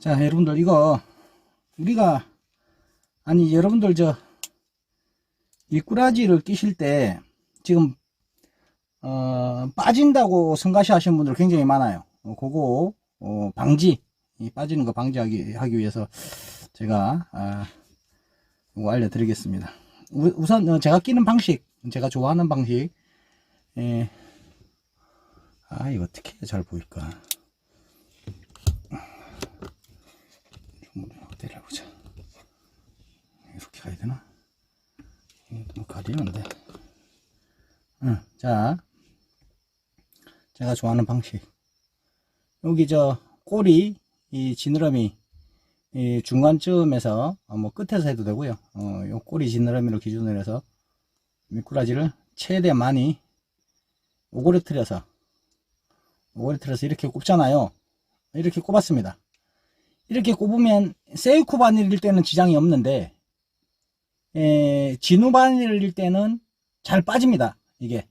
자, 여러분들, 이거, 우리가, 아니, 여러분들, 저, 미꾸라지를 끼실 때, 지금, 어, 빠진다고 성가시 하시는 분들 굉장히 많아요. 어, 그거, 어, 방지, 이 빠지는 거 방지하기, 하기 위해서, 제가, 아, 이거 알려드리겠습니다. 우, 우선, 어, 제가 끼는 방식, 제가 좋아하는 방식, 예. 아, 이거 어떻게 잘 보일까? 좀 확대를 해보자. 이렇게 가야 되나? 너무 가리는데. 응, 자. 제가 좋아하는 방식. 여기 저 꼬리, 이 지느러미, 이 중간쯤에서, 어, 뭐 끝에서 해도 되고요. 어, 요 꼬리 지느러미를 기준으로 해서 미꾸라지를 최대 많이 오그려뜨려서, 오그려뜨려서 이렇게 꼽잖아요. 이렇게 꼽았습니다. 이렇게 꼽으면 세이코 바늘일 때는 지장이 없는데 에, 진우 바늘일 때는 잘 빠집니다. 이게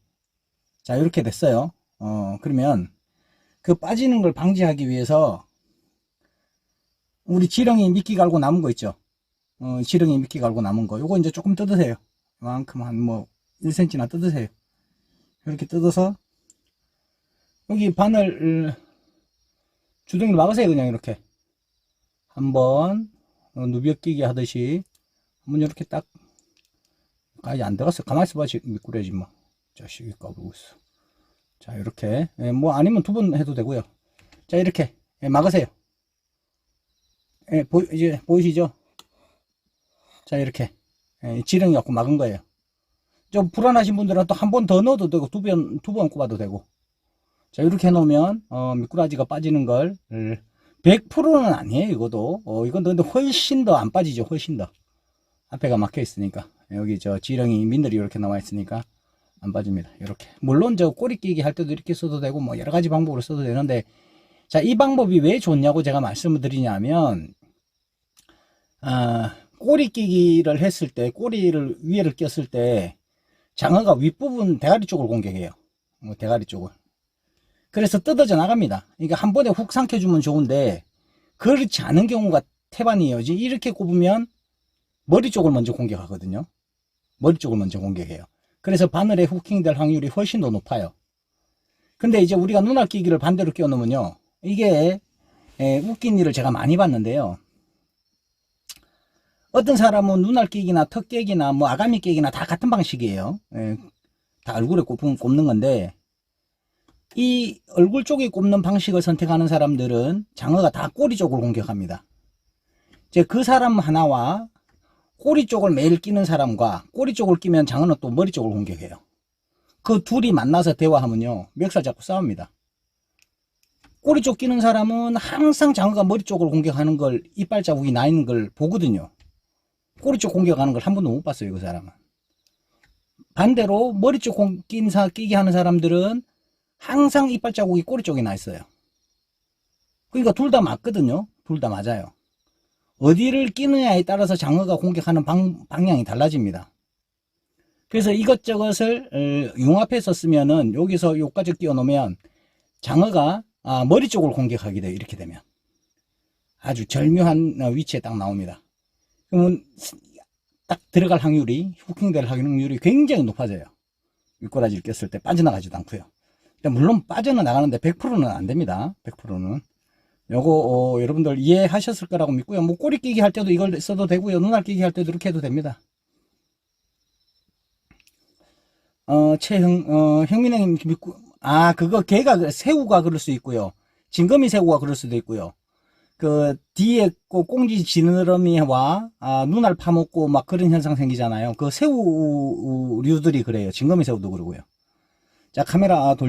자 이렇게 됐어요. 어 그러면 그 빠지는 걸 방지하기 위해서 우리 지렁이 미끼 갈고 남은 거 있죠. 어 지렁이 미끼 갈고 남은 거 요거 이제 조금 뜯으세요. 이만큼 한 뭐 1cm나 뜯으세요. 이렇게 뜯어서 여기 바늘 주둥이를 막으세요 그냥 이렇게 한번 어, 누비어 끼기 하듯이 한번 이렇게 딱 아직 안 들어갔어 가만히 있어봐 지금 미꾸라지 뭐. 자식이 까불고 있어. 자 이렇게. 예, 뭐 아니면 두 번 해도 되고요. 자 이렇게. 예, 막으세요. 예, 보, 이제 보이시죠? 자 이렇게. 예, 지렁이 갖고 막은 거예요. 좀 불안하신 분들은 또 한 번 더 넣어도 되고 두 번 두 번 꼽아도 되고. 자 이렇게 해놓으면 어, 미꾸라지가 빠지는 걸 100%는 아니에요, 이것도. 어, 이건 근데 훨씬 더 안 빠지죠, 훨씬 더. 앞에가 막혀 있으니까. 여기 저 지렁이 민들이 이렇게 나와 있으니까 안 빠집니다. 이렇게. 물론 저 꼬리 끼기 할 때도 이렇게 써도 되고 뭐 여러 가지 방법으로 써도 되는데 자, 이 방법이 왜 좋냐고 제가 말씀을 드리냐면 아, 꼬리 끼기를 했을 때 꼬리를 위에를 꼈을 때 장어가 윗부분 대가리 쪽을 공격해요. 뭐 대가리 쪽을. 그래서 뜯어져 나갑니다. 그러니까 한 번에 훅 삼켜주면 좋은데 그렇지 않은 경우가 태반이에요. 이렇게 꼽으면 머리 쪽을 먼저 공격하거든요. 머리 쪽을 먼저 공격해요. 그래서 바늘에 후킹될 확률이 훨씬 더 높아요. 근데 이제 우리가 눈알 끼기를 반대로 끼워 놓으면요. 이게 에, 웃긴 일을 제가 많이 봤는데요. 어떤 사람은 눈알 끼기나 턱 깨기나 뭐 아가미 깨기나 다 같은 방식이에요. 에, 다 얼굴에 꼽는, 꼽는 건데 이 얼굴 쪽에 꼽는 방식을 선택하는 사람들은 장어가 다 꼬리 쪽을 공격합니다. 이제 그 사람 하나와 꼬리 쪽을 매일 끼는 사람과 꼬리 쪽을 끼면 장어는 또 머리 쪽을 공격해요. 그 둘이 만나서 대화하면요. 멱살 잡고 싸웁니다. 꼬리 쪽 끼는 사람은 항상 장어가 머리 쪽을 공격하는 걸 이빨 자국이 나 있는 걸 보거든요. 꼬리 쪽 공격하는 걸 한 번도 못 봤어요. 그 사람은. 반대로 머리 쪽 공- 낀 사, 끼게 하는 사람들은 항상 이빨 자국이 꼬리 쪽에 나 있어요. 그러니까 둘 다 맞거든요. 둘 다 맞아요. 어디를 끼느냐에 따라서 장어가 공격하는 방, 방향이 달라집니다. 그래서 이것저것을 어, 융합해서 쓰면은 여기서 요까지 끼워 놓으면 장어가 아, 머리 쪽을 공격하게 돼요. 이렇게 되면 아주 절묘한 어, 위치에 딱 나옵니다. 그러면 딱 들어갈 확률이 후킹될 확률이 굉장히 높아져요. 미꾸라지를 꼈을 때 빠져나가지도 않고요. 물론 빠져는 나가는데 100%는 안 됩니다. 100%는. 요거, 어, 여러분들 이해하셨을 거라고 믿고요. 뭐 꼬리 끼기 할 때도 이걸 써도 되고요. 눈알 끼기 할 때도 이렇게 해도 됩니다. 어, 최형, 어, 형민형님 믿고, 아, 그거 개가, 그- 새우가 그럴 수 있고요. 진거미 새우가 그럴 수도 있고요. 그, 뒤에 그 꽁지 지느러미와, 아, 눈알 파먹고 막 그런 현상 생기잖아요. 그 새우류들이 그래요. 진거미 새우도 그러고요. 자, 카메라 돌려.